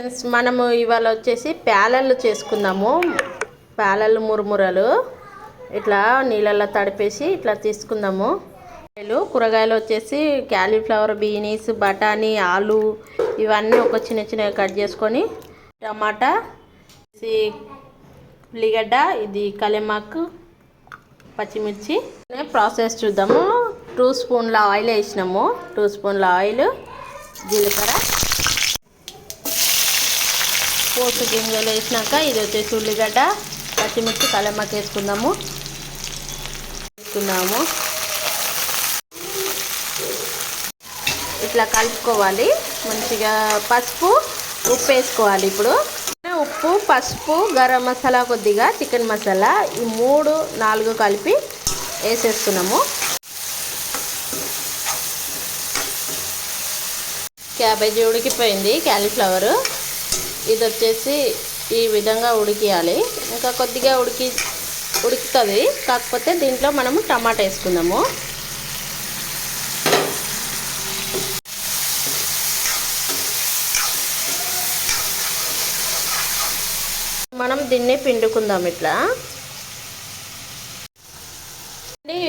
Friends మనము ఇవాళ వచ్చేసి ప్యాలెళ్ళు చేసుకుందాము. ప్యాలెళ్ళు మురుమురలు. ఇట్లా నీళ్ళల్లో తడిపేసి ఇట్లా తీసుకుందాము. కూరగాయలు కూరగాయలు వచ్చేసి క్యాలీఫ్లవర్ బీనీస్ బఠానీ ఆలు ఇవన్నీ ఒక చిన్న చిన్నవి కట్ చేసుకొని టమాటా ఉల్లిగడ్డ ఇది కలెమాకు పచ్చిమిర్చి. ప్రాసెస్ చూద్దాము. టూ స్పూన్ల ఆయిల్ వేసినాము. టూ స్పూన్ల ఆయిల్ జీలకర్ర. పోసు గింజలు వేసినాక ఇది వచ్చేసి ఉల్లిగడ్డ పచ్చిమిర్చి కలమ్మకి వేసుకుందాము. వేసుకున్నాము. ఇట్లా కలుపుకోవాలి. మంచిగా పసుపు ఉప్పు వేసుకోవాలి ఇప్పుడు. ఉప్పు పసుపు గరం మసాలా కొద్దిగా చికెన్ మసాలా ఈ మూడు నాలుగు కలిపి వేసేస్తున్నాము క్యాబేజీ ఉడికిపోయింది క్యాలీఫ్లవరు. ఇది వచ్చేసి ఈ విధంగా ఉడికియాలి. ఇంకా కొద్దిగా ఉడికి ఉడుకుతుంది. కాకపోతే దీంట్లో మనము టమాటా వేసుకుందాము. మనం దీన్ని పిండుకుందాం ఇట్లా.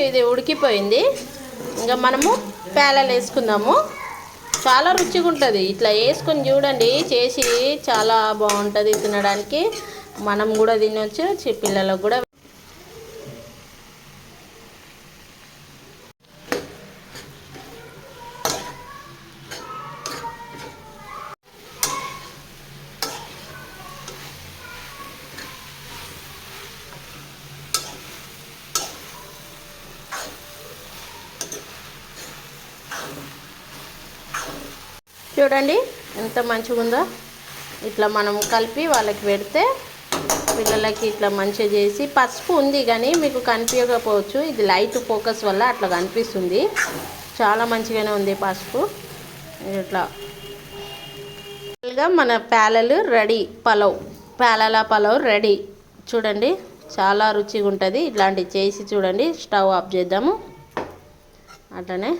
ఇది ఉడికిపోయింది. ఇంకా మనము పేలలు వేసుకుందాము. చాలా రుచిగా ఉంటుంది. ఇట్లా వేసుకొని చూడండి చేసి చాలా బాగుంటుంది తినడానికి. మనం కూడా తినొచ్చు పిల్లలకు కూడా చూడండి ఎంత మంచిగా ఉందో ఇట్లా మనం కలిపి వాళ్ళకి పెడితే పిల్లలకి ఇట్లా మంచిగా చేసి పసుపు ఉంది కానీ మీకు కనిపించకపోవచ్చు. ఇది లైట్ ఫోకస్ వల్ల అట్లా కనిపిస్తుంది. చాలా మంచిగానే ఉంది పసుపు. ఇట్లా. మన పేలలు రెడీ పలవ్. పేలల పలవ్ రెడీ. చూడండి చాలా రుచిగా ఉంటుంది ఇట్లాంటివి చేసి చూడండి స్టవ్ ఆఫ్ చేద్దాము. అట్లనే.